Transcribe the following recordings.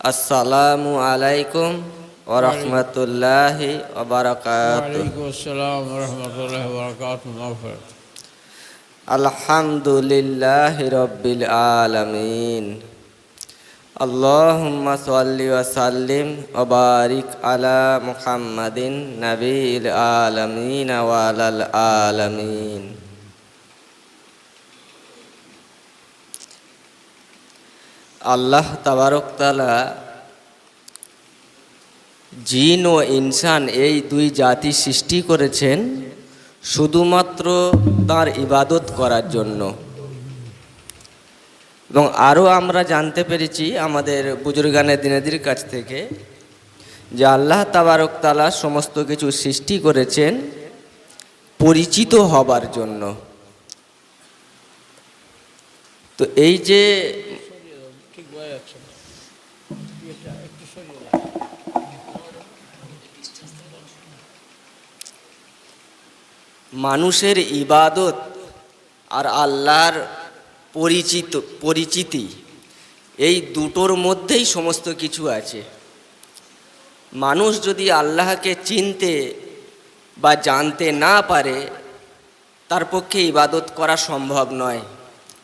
আসসালামু আলাইকুম ওরহমতুল্লাহি আলহামদুলিল্লাহ রব্বিল আলমিন। আল্লাহুম্মা সাল্লি ওয়া সাল্লিম ওয়া বারিক আলা মুহাম্মাদিন নবীল আলামিন ওয়া আল্লাহ তাবারকতালা জিন ও ইনসান এই দুই জাতি সৃষ্টি করেছেন শুধুমাত্র তার ইবাদত করার জন্য। এবং আরও আমরা জানতে পেরেছি আমাদের বুজুর্গানের দিনেদির কাছ থেকে যে আল্লাহ তাবারক তালা সমস্ত কিছু সৃষ্টি করেছেন পরিচিত হবার জন্য। তো এই যে মানুষের ইবাদত আর আল্লাহর পরিচিত, পরিচিতি, এই দুটোর মধ্যেই সমস্ত কিছু আছে। মানুষ যদি আল্লাহকে চিনতে বা জানতে না পারে, তার পক্ষে ইবাদত করা সম্ভব নয়।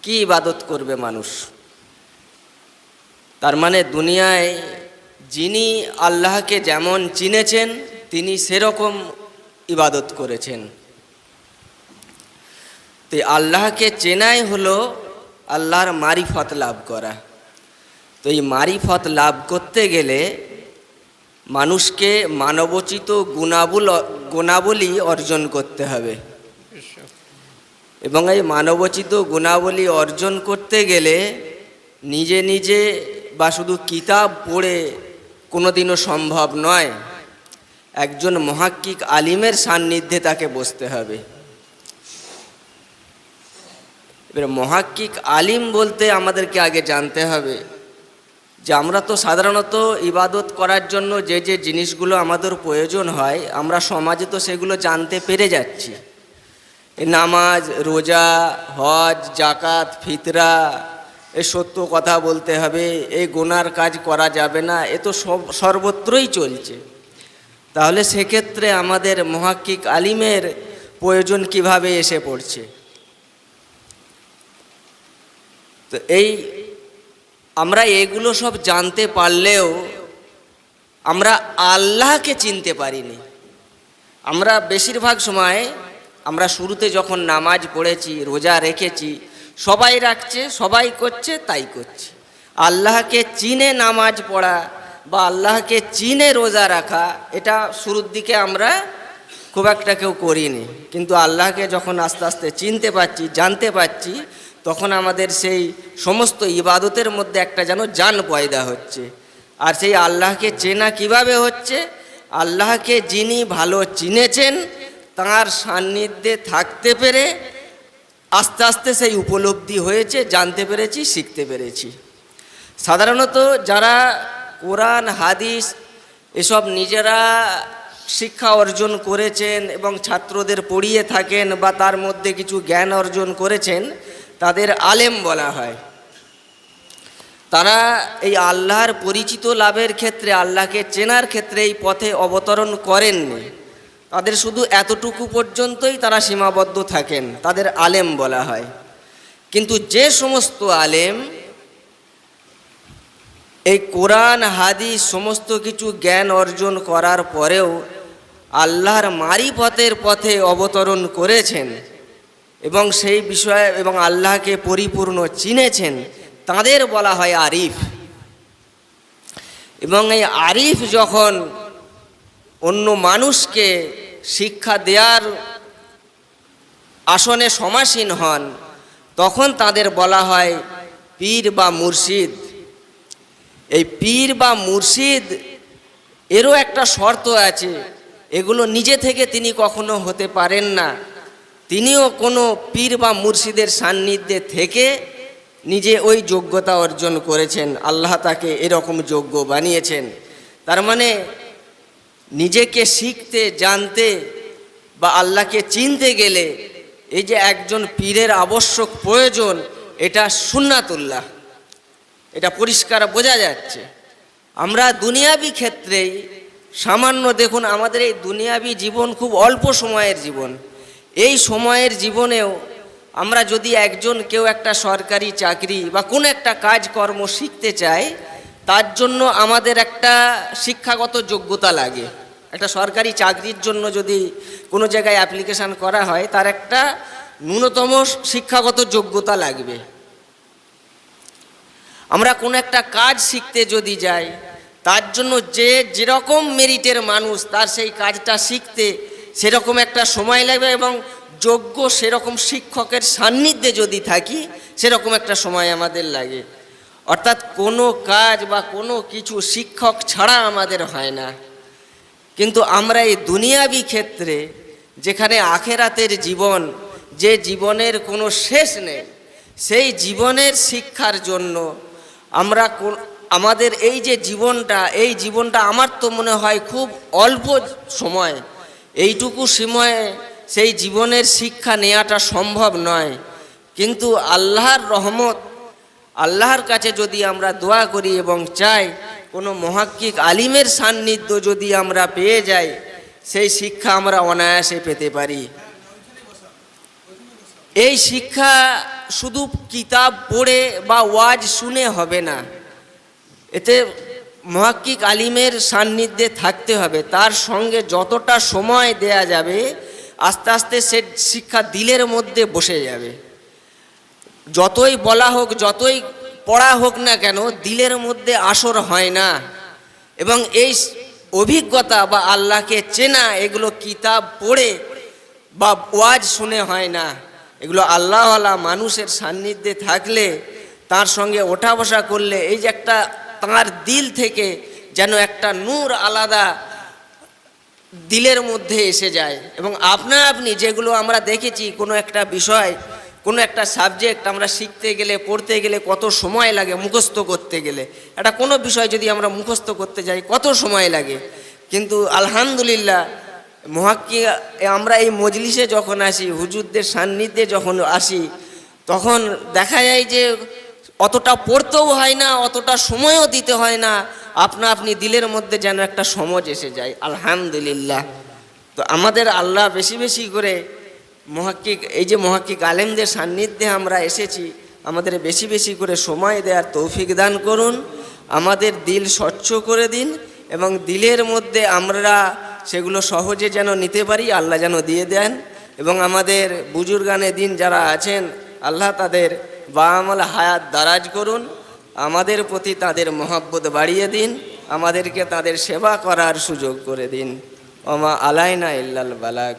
কি ইবাদত করবে মানুষ? তার মানে দুনিয়ায় যিনি আল্লাহকে যেমন চিনেছেন, তিনি সেরকম ইবাদত করেছেন। তো আল্লাহকে চেনাই হলো আল্লাহর মারিফত লাভ করা। তো এই মারিফত লাভ করতে গেলে মানুষকে মানবোচিত গুণাবল, গুণাবলী অর্জন করতে হবে। এবং এই মানবোচিত গুণাবলী অর্জন করতে গেলে নিজে নিজে বা শুধু কিতাব পড়ে কোনোদিনও সম্ভব নয়, একজন মহাক্কিক আলিমের সান্নিধ্যে তাকে বসতে হবে। এবার মহাক্কিক আলিম বলতে আমাদেরকে আগে জানতে হবে যে আমরা তো সাধারণত ইবাদত করার জন্য যে যে জিনিসগুলো আমাদের প্রয়োজন হয়, আমরা সমাজে তো সেগুলো জানতে পেরে যাচ্ছি। নামাজ, রোজা, হজ জাকাত ফিতরা এ সত্য কথা বলতে হবে এই গোনার কাজ করা যাবে না, এ তো সর্বত্রই চলছে। তাহলে সেক্ষেত্রে আমাদের মহাক্কিক আলিমের প্রয়োজন কীভাবে এসে পড়ছে? তো এই, আমরা এগুলো সব জানতে পারলেও আমরা আল্লাহকে চিনতে পারিনি। আমরা বেশিরভাগ সময় আমরা শুরুতে যখন নামাজ পড়েছি, রোজা রেখেছি সবাই রাখছে, সবাই করছে, তাই করছে। আল্লাহকে চিনে নামাজ পড়া বা আল্লাহকে চিনে রোজা রাখা, এটা শুরুর দিকে আমরা খুব একটা কেউ করিনি। কিন্তু আল্লাহকে যখন আস্তে আস্তে চিনতে পারছি, জানতে পারছি, তখন আমাদের সেই সমস্ত ইবাদতের মধ্যে একটা যেন জান পয়দা হচ্ছে। আর সেই আল্লাহকে চেনা কীভাবে হচ্ছে? আল্লাহকে যিনি ভালো চিনেছেন, তাঁর সান্নিধ্যে থাকতে পেরে আস্তে আস্তে সেই উপলব্ধি হয়েছে, জানতে পেরেছি, শিখতে পেরেছি। সাধারণত যারা কোরআন, হাদিস এসব নিজেরা শিক্ষা অর্জন করেছেন এবং ছাত্রদের পড়িয়ে থাকেন বা তার মধ্যে কিছু জ্ঞান অর্জন করেছেন, তাদের আলেম বলা হয়। তারা এই আল্লাহর পরিচিত লাভের ক্ষেত্রে, আল্লাহকে চেনার ক্ষেত্রে এই পথে অবতরণ করেননি। তাদের শুধু এতটুকু পর্যন্তই তারা সীমাবদ্ধ থাকেন, তাদের আলেম বলা হয়। কিন্তু যে সমস্ত আলেম এই কোরআন, হাদিস, সমস্ত কিছু জ্ঞান অর্জন করার পরেও আল্লাহর মারিফতের পথে অবতরণ করেছেন এবং সেই বিষয়ে এবং আল্লাহকে পরিপূর্ণ চিনেছেন, তাদের বলা হয় আরিফ। এবং এই আরিফ যখন অন্য মানুষকে শিক্ষা দেওয়ার আসনে সমাসীন হন, তখন তাদের বলা হয় পীর বা মুর্শিদ। এই পীর বা মুর্শিদ এরও একটা শর্ত আছে, এগুলো নিজে থেকে তিনি কখনো হতে পারেন না। তিনিও কোনো পীর বা মুর্শিদের সান্নিধ্যে থেকে নিজে ওই যোগ্যতা অর্জন করেছেন। আল্লাহ তাকে এরকম যোগ্য বানিয়েছেন। তার মানে নিজেকে শিখতে, জানতে বা আল্লাহকে চিনতে গেলে এই যে একজন পীরের আবশ্যক প্রয়োজন, এটা সুন্নাতুল্লাহ। এটা পরিষ্কার বোঝা যাচ্ছে। আমরা দুনিয়াবি ক্ষেত্রেই, সামান্য দেখুন আমাদের এই দুনিয়াবি জীবন খুব অল্প সময়ের জীবন। এই সময়ের জীবনেও আমরা যদি একজন কেউ একটা সরকারি চাকরি বা কোনো একটা কাজকর্ম শিখতে চাই তার জন্য আমাদের একটা শিক্ষাগত যোগ্যতা লাগে। একটা সরকারি চাকরির জন্য যদি কোনো জায়গায় অ্যাপ্লিকেশান করা হয়, তার একটা ন্যূনতম শিক্ষাগত যোগ্যতা লাগবে। আমরা কোনো একটা কাজ শিখতে যদি যাই, তার জন্য যে যেরকম মেরিটের মানুষ, তার সেই কাজটা শিখতে সেরকম একটা সময় লাগবে এবং যোগ্য সেরকম শিক্ষকের সান্নিধ্যে যদি থাকি, সেরকম একটা সময় আমাদের লাগে। অর্থাৎ কোনো কাজ বা কোনো কিছু শিক্ষক ছাড়া আমাদের হয় না। কিন্তু আমরা এই দুনিয়াবি ক্ষেত্রে, যেখানে আখেরাতের জীবন, যে জীবনের কোনো শেষ নেই, সেই জীবনের শিক্ষার জন্য আমরা আমাদের এই যে জীবনটা, এই জীবনটা আমার তো মনে হয় খুব অল্প সময়। এইটুকু সময়ে সেই জীবনের শিক্ষা নেওয়াটা সম্ভব নয়। কিন্তু আল্লাহর রহমত, আল্লাহর কাছে যদি আমরা দোয়া করি এবং চাই কোনো মহাক্কিক আলিমের সান্নিধ্য যদি আমরা পেয়ে যাই, সেই শিক্ষা আমরা অনায়াসে পেতে পারি। এই শিক্ষা শুধু কিতাব পড়ে বা ওয়াজ শুনে হবে না। এতে মহাক্কিক আলিমের সান্নিধ্যে থাকতে হবে। তার সঙ্গে যতটা সময় দেয়া যাবে, আস্তে আস্তে সে শিক্ষা দিলের মধ্যে বসে যাবে। যতই বলা হোক, যতই পড়া হোক না কেন, দিলের মধ্যে আসর হয় না। এবং এই অভিজ্ঞতা বা আল্লাহকে চেনা, এগুলো কিতাব পড়ে বা ওয়াজ শুনে হয় না। এগুলো আল্লাহওয়ালা মানুষের সান্নিধ্যে থাকলে, তার সঙ্গে ওঠা বসা করলে, এই যে একটা তাঁর দিল থেকে যেন একটা নূর আলাদা দিলের মধ্যে এসে যায়। এবং আপনা আপনি যেগুলো আমরা দেখেছি, কোনো একটা বিষয় কোনো একটা সাবজেক্ট আমরা শিখতে গেলে, পড়তে গেলে কত সময় লাগে মুখস্থ করতে গেলে? একটা কোনো বিষয় যদি আমরা মুখস্থ করতে যাই, কত সময় লাগে? কিন্তু আলহামদুলিল্লাহ, মহাক্কি, আমরা এই মজলিসে যখন আসি, হুজুরদের সান্নিধ্যে যখন আসি, তখন দেখা যায় যে অতটা পড়তেও হয় না, অতটা সময়ও দিতে হয় না। আপনা আপনি দিলের মধ্যে যেন একটা সমজ এসে যায়, আলহামদুলিল্লাহ। তো আমাদের আল্লাহ বেশি বেশি করে মহাক্কিক, এই যে মহাক্কিক আলেমদের সান্নিধ্যে আমরা এসেছি, আমাদের বেশি বেশি করে সময় দেওয়ার তৌফিক দান করুন, আমাদের দিল স্বচ্ছ করে দিন এবং দিলের মধ্যে আমরা সেগুলো সহজে যেন নিতে পারি, আল্লাহ যেন দিয়ে দেন এবং আমাদের বুজুর্গানে দিন যারা আছেন, আল্লাহ তাদের বা আমল হায়াত দারাজ করুন, আমাদের প্রতি তাদের মহাব্বত বাড়িয়ে দিন, আমাদেরকে তাদের সেবা করার সুযোগ করে দিন। ওমা আলাইনা ইল্লাল বালাক।